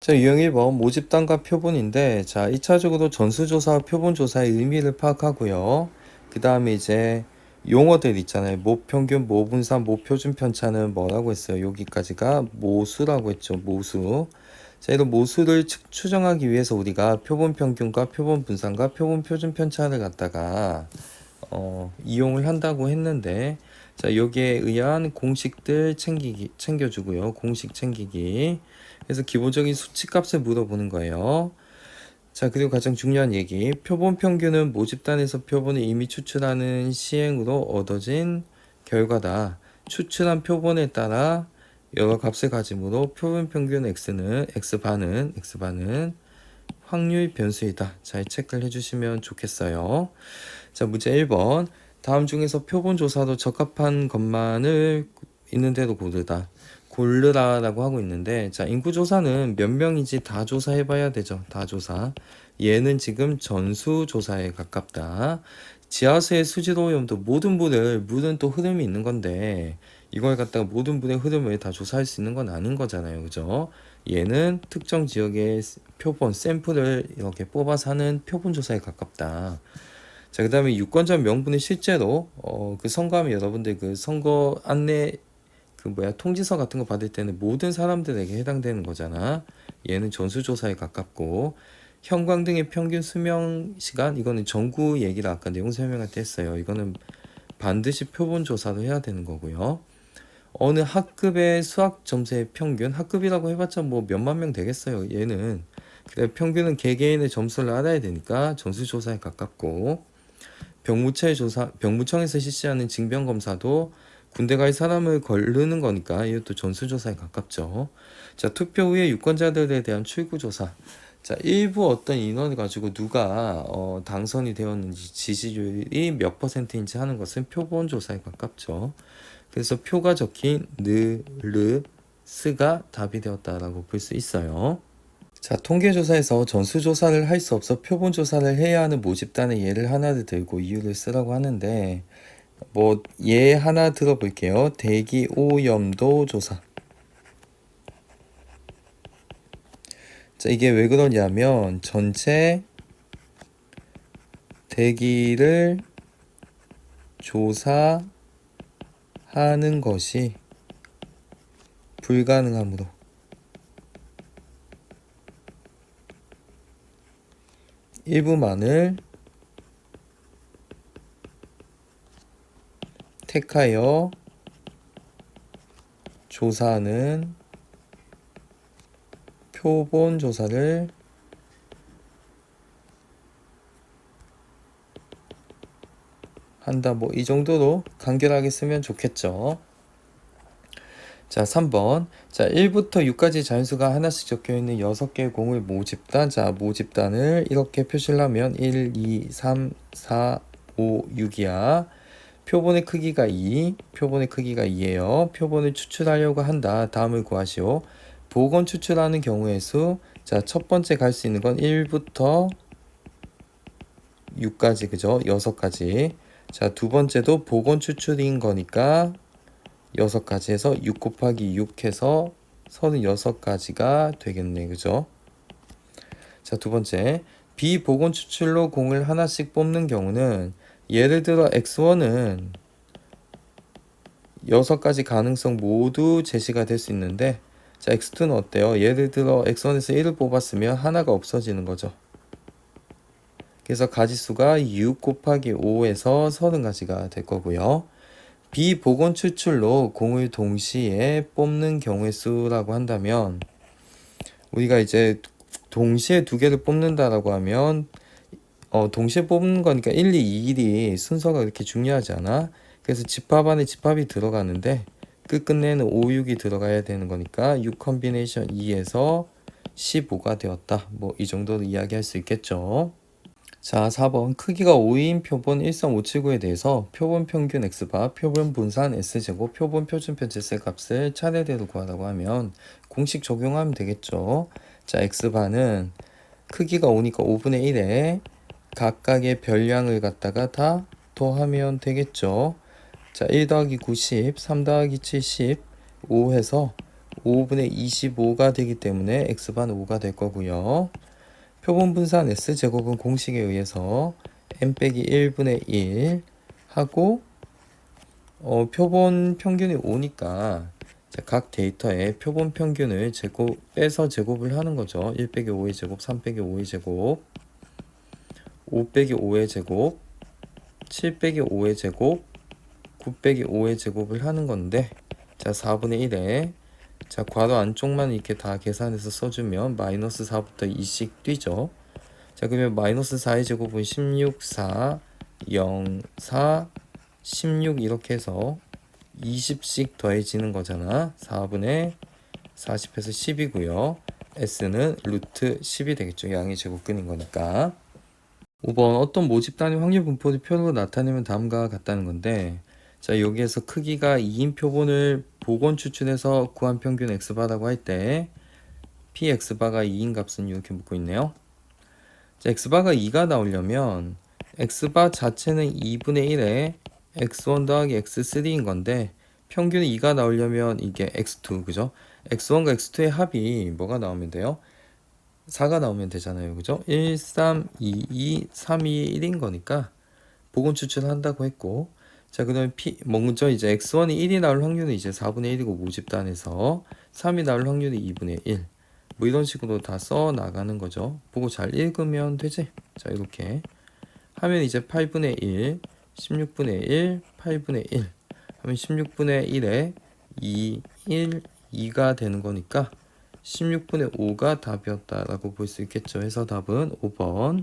자, 유형 1번 모집단과 표본인데, 자, 1차적으로 전수조사, 표본조사의 의미를 파악하고요. 그 다음에 이제 용어들 있잖아요. 모평균, 모분산, 모표준 편차는 뭐라고 했어요? 여기까지가 모수라고 했죠. 모수. 자, 이런 모수를 측- 추정하기 위해서 우리가 표본 평균과 표본 분산과 표본 표준 편차를 갖다가 어, 이용을 한다고 했는데, 자, 여기에 의한 공식들 챙기기, 챙겨주고요. 공식 챙기기. 그래서 기본적인 수치값을 물어보는 거예요. 자, 그리고 가장 중요한 얘기. 표본 평균은 모집단에서 표본을 이미 추출하는 시행으로 얻어진 결과다. 추출한 표본에 따라 여러 값을 가지므로 표본 평균 x는 x반은 x반은 확률 변수이다. 잘 체크를 해주시면 좋겠어요. 자, 문제 1번. 다음 중에서 표본 조사로 적합한 것만을 있는 대로 고르다. 고르라라고 하고 있는데, 자, 인구 조사는 몇 명인지 다 조사해봐야 되죠. 다 조사. 얘는 지금 전수 조사에 가깝다. 지하수의 수질 오염도 모든 물을 물은 또 흐름이 있는 건데 이걸 갖다가 모든 물의 흐름을 다 조사할 수 있는 건 아닌 거잖아요. 그죠? 얘는 특정 지역의 표본 샘플을 이렇게 뽑아서 하는 표본 조사에 가깝다. 자, 그 다음에 유권자 명분이 실제로 어, 그 선거하면 여러분들 그 선거 안내 그 뭐야 통지서 같은 거 받을 때는 모든 사람들에게 해당되는 거잖아. 얘는 전수조사에 가깝고 형광 등의 평균 수명 시간 이거는 전구 얘기를 아까 내용 설명할 때 했어요. 이거는 반드시 표본 조사도 해야 되는 거고요. 어느 학급의 수학 점수의 평균 학급이라고 해봤자 뭐 몇만 명 되겠어요. 얘는 그래 평균은 개개인의 점수를 알아야 되니까 점수 조사에 가깝고 병무청의 조사 병무청에서 실시하는 징병 검사도 군대 갈 사람을 걸르는 거니까 이것도 전수 조사에 가깝죠. 자 투표 후에 유권자들에 대한 출구 조사. 자 일부 어떤 인원을 가지고 누가 어, 당선이 되었는지 지지율이 몇 퍼센트인지 하는 것은 표본 조사에 가깝죠. 그래서 표가 적힌 느르 스가 답이 되었다라고 볼 수 있어요. 자, 통계조사에서 전수조사를 할 수 없어 표본조사를 해야 하는 모집단의 예를 하나를 들고 이유를 쓰라고 하는데, 뭐, 예 하나 들어볼게요. 대기 오염도 조사. 자, 이게 왜 그러냐면, 전체 대기를 조사하는 것이 불가능하므로. 일부만을 택하여 조사하는 표본 조사를 한다. 뭐 이 정도로 간결하게 쓰면 좋겠죠. 자, 3번. 자, 1부터 6까지 자연수가 하나씩 적혀 있는 6개의 공을 모집단. 자, 모집단을 이렇게 표시를 하면 1, 2, 3, 4, 5, 6이야. 표본의 크기가 2, 표본의 크기가 2예요. 표본을 추출하려고 한다. 다음을 구하시오. 보건 추출하는 경우의 수. 자, 첫 번째 갈 수 있는 건 1부터 6까지, 그죠? 6가지. 자, 두 번째도 보건 추출인 거니까 여섯 가지 해서 6 곱하기 6 해서 36가지가 되겠네. 그죠? 자, 두 번째. 비보건 추출로 공을 하나씩 뽑는 경우는 예를 들어 x1은 여섯 가지 가능성 모두 제시가 될 수 있는데 자, x2는 어때요? 예를 들어 x1에서 1을 뽑았으면 하나가 없어지는 거죠. 그래서 가지수가 6 곱하기 5에서 30가지가 될 거고요. 비보건 추출로 공을 동시에 뽑는 경우의 수라고 한다면 우리가 이제 동시에 두 개를 뽑는다라고 하면 어 동시에 뽑는 거니까 1, 2, 2, 1이 순서가 그렇게 중요하지 않아. 그래서 집합 안에 집합이 들어가는데 끝끝내는 5, 6이 들어가야 되는 거니까 6 컨비네이션 2에서 15가 되었다. 뭐 이 정도로 이야기할 수 있겠죠. 자, 4번 크기가 5인 표본 13579에 대해서 표본 평균 x바, 표본 분산 s제곱, 표본 표준 편차 셀 값을 차례대로 구하라고 하면 공식 적용하면 되겠죠. 자, x바는 크기가 5니까 5분의 1에 각각의 별량을 갖다가 다 더하면 되겠죠. 자, 1 더하기 90, 3 더하기 70, 5 해서 5분의 25가 되기 때문에 x반 5가 될 거고요. 표본 분산 s제곱은 공식에 의해서 n 빼기 1분의 1 하고 어, 표본 평균이 5니까 각 데이터에 표본 평균을 제곱 빼서 제곱을 하는 거죠. 1 빼기 5의 제곱, 3 빼기 5의 제곱, 5 빼기 5의 제곱, 7 빼기 5의 제곱, 9 빼기 5의 제곱을 하는 건데 자 4분의 1에 자 괄호 안쪽만 이렇게 다 계산해서 써주면 마이너스 4부터 2씩 뛰죠. 자 그러면 마이너스 4의 제곱은 16, 4, 0, 4, 16 이렇게 해서 20씩 더해지는 거잖아. 4분의 40에서 10이고요. s는 루트 10이 되겠죠. 양의 제곱근인 거니까. 5번 어떤 모집 단위 확률 분포를 표로 나타내면 다음과 같다는 건데 자 여기에서 크기가 2인 표본을 복원 추출해서 구한 평균 x바라고 할 때 px바가 2인 값은 이렇게 묻고 있네요. 자 x바가 2가 나오려면 x바 자체는 2분의 1에 x1 더하기 x3인 건데 평균이 2가 나오려면 이게 x2 그죠? x1과 x2의 합이 뭐가 나오면 돼요? 4가 나오면 되잖아요. 그죠? 1, 3, 2, 2, 3, 2, 1인 거니까 복원 추출한다고 했고 자 그 다음에 p 먼저 이제 x1이 1이 나올 확률은 이제 4분의 1이고 모집단에서 3이 나올 확률이 2분의 1. 뭐 이런 식으로 다 써 나가는 거죠. 보고 잘 읽으면 되지. 자 이렇게 하면 이제 8분의 1, 16분의 1, 8분의 1 하면 16분의 1에 2, 1, 2가 되는 거니까 16분의 5가 답이었다라고 볼 수 있겠죠. 해서 답은 5번